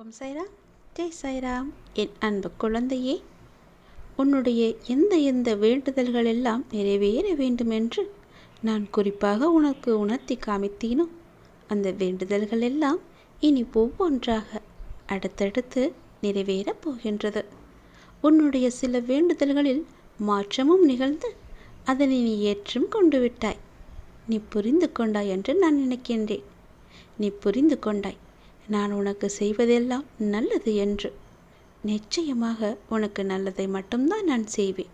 ஓம் சைராம். ஜெய் சைராம். என் அன்பு குழந்தையே உன்னுடைய எந்த எந்த வேண்டுதல்கள் எல்லாம் நிறைவேற வேண்டுமென்று நான் குறிப்பாக உனக்கு உணர்த்தி காமித்தீனோ அந்த வேண்டுதல்கள் எல்லாம் இனி ஒவ்வொன்றாக அடுத்தடுத்து நிறைவேறப் போகின்றது. உன்னுடைய சில வேண்டுதல்களில் மாற்றமும் நிகழ்ந்து அதனை நீ ஏற்றும் கொண்டு விட்டாய். நீ புரிந்து கொண்டாய் என்று நான் நினைக்கின்றேன். நீ புரிந்து கொண்டாய். நான் உனக்கு செய்வதெல்லாம் நல்லது என்று. நிச்சயமாக உனக்கு நல்லதை மட்டும்தான் நான் செய்வேன்.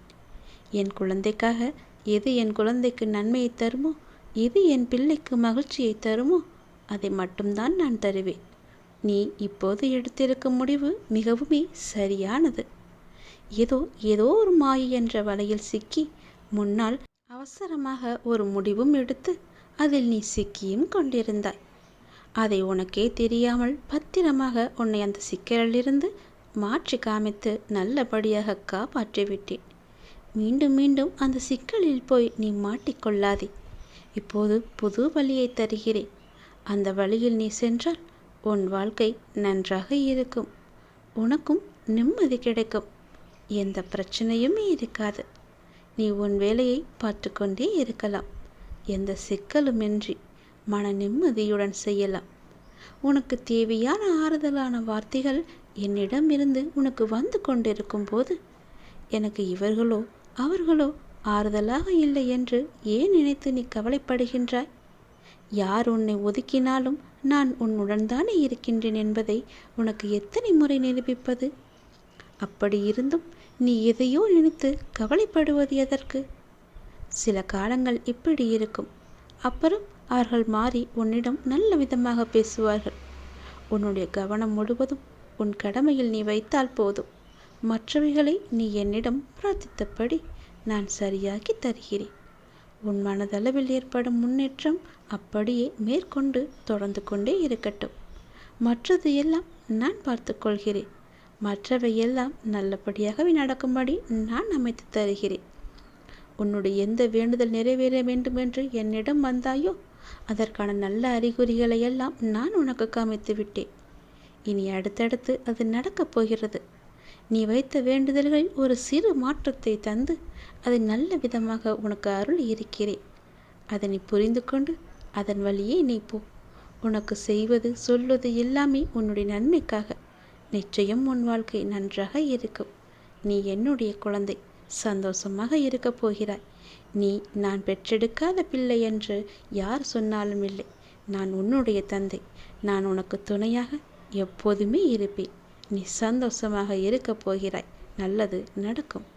என் குழந்தைக்காக எது என் குழந்தைக்கு நன்மையை தருமோ எது என் பிள்ளைக்கு மகிழ்ச்சியை தருமோ அதை மட்டும்தான் நான் தருவேன். நீ இப்போது எடுத்திருக்கும் முடிவு மிகவுமே சரியானது. ஏதோ ஏதோ ஒரு மாயை என்ற வலையில் சிக்கி முன்னால் அவசரமாக ஒரு முடிவும் எடுத்து அதில் நீ சிக்கியும் கொண்டிருந்தாய். அதை உனக்கே தெரியாமல் பத்திரமாக உன்னை அந்த சிக்கலிலிருந்து மாற்றி காமித்து நல்லபடியாக காப்பாற்றிவிட்டேன். மீண்டும் மீண்டும் அந்த சிக்கலில் போய் நீ மாட்டிக்கொள்ளாதே. இப்போது புது வழியை தருகிறேன். அந்த வழியில் நீ சென்றால் உன் வாழ்க்கை நன்றாக இருக்கும். உனக்கும் நிம்மதி கிடைக்கும். எந்த பிரச்சனையுமே இருக்காது. நீ உன் வேலையை பார்த்து கொண்டே இருக்கலாம். எந்த சிக்கலுமின்றி. மன நிம்மதியுடன் செய்யலாம். உனக்கு தேவையான ஆறுதலான வார்த்தைகள் என்னிடமிருந்து உனக்கு வந்து கொண்டிருக்கும் போது எனக்கு இவர்களோ அவர்களோ ஆறுதலாக இல்லை என்று ஏன் நினைத்து நீ கவலைப்படுகின்றாய்? யார் உன்னை ஒதுக்கினாலும் நான் உன்னுடன் தானே இருக்கின்றேன் என்பதை உனக்கு எத்தனை முறை நிரூபிப்பது? அப்படி இருந்தும் நீ எதையோ நினைத்து கவலைப்படுவது எதற்கு? சில காலங்கள் இப்படி இருக்கும். அப்புறம் அவர்கள் மாறி உன்னிடம் நல்ல விதமாக பேசுவார்கள். உன்னுடைய கவனம் முழுவதும் உன் கடமையில் நீ வைத்தால் போதும். மற்றவைகளை நீ என்னிடம் பிரார்த்தித்தபடி நான் சரியாக்கி தருகிறேன். உன் மனதளவில் ஏற்படும் முன்னேற்றம் அப்படியே மேற்கொண்டு தொடர்ந்து கொண்டே இருக்கட்டும். மற்றது எல்லாம் நான் பார்த்துக்கொள்கிறேன் மற்றவை எல்லாம் நல்லபடியாகவே நடக்கும்படி நான் அமைத்து தருகிறேன். உன்னுடைய எந்த வேண்டுதல் நிறைவேற வேண்டுமென்று என்னிடம் வந்தாயோ? அதற்கான நல்ல அறிகுறிகளை எல்லாம் நான் உனக்கு காமித்து விட்டேன். இனி அடுத்தடுத்து அது நடக்கப் போகிறது. நீ வைத்த வேண்டுதல்களில் ஒரு சிறு மாற்றத்தை தந்து அதை நல்ல விதமாக உனக்கு அருள் இருக்கிறேன். அதனை புரிந்து கொண்டு அதன் வழியே நீ போ. உனக்கு செய்வது சொல்வது எல்லாமே உன்னுடைய நன்மைக்காக. நிச்சயம் உன் வாழ்க்கை நன்றாக இருக்கும். நீ என்னுடைய குழந்தை. சந்தோஷமாக இருக்கப் போகிறாய். நீ நான் பெற்றெடுக்காத பிள்ளை என்று யார் சொன்னாலும் இல்லை. நான் உன்னுடைய தந்தை. நான் உனக்கு துணையாக எப்போதுமே இருப்பேன். நீ சந்தோஷமாக இருக்கப் போகிறாய். நல்லது நடக்கும்.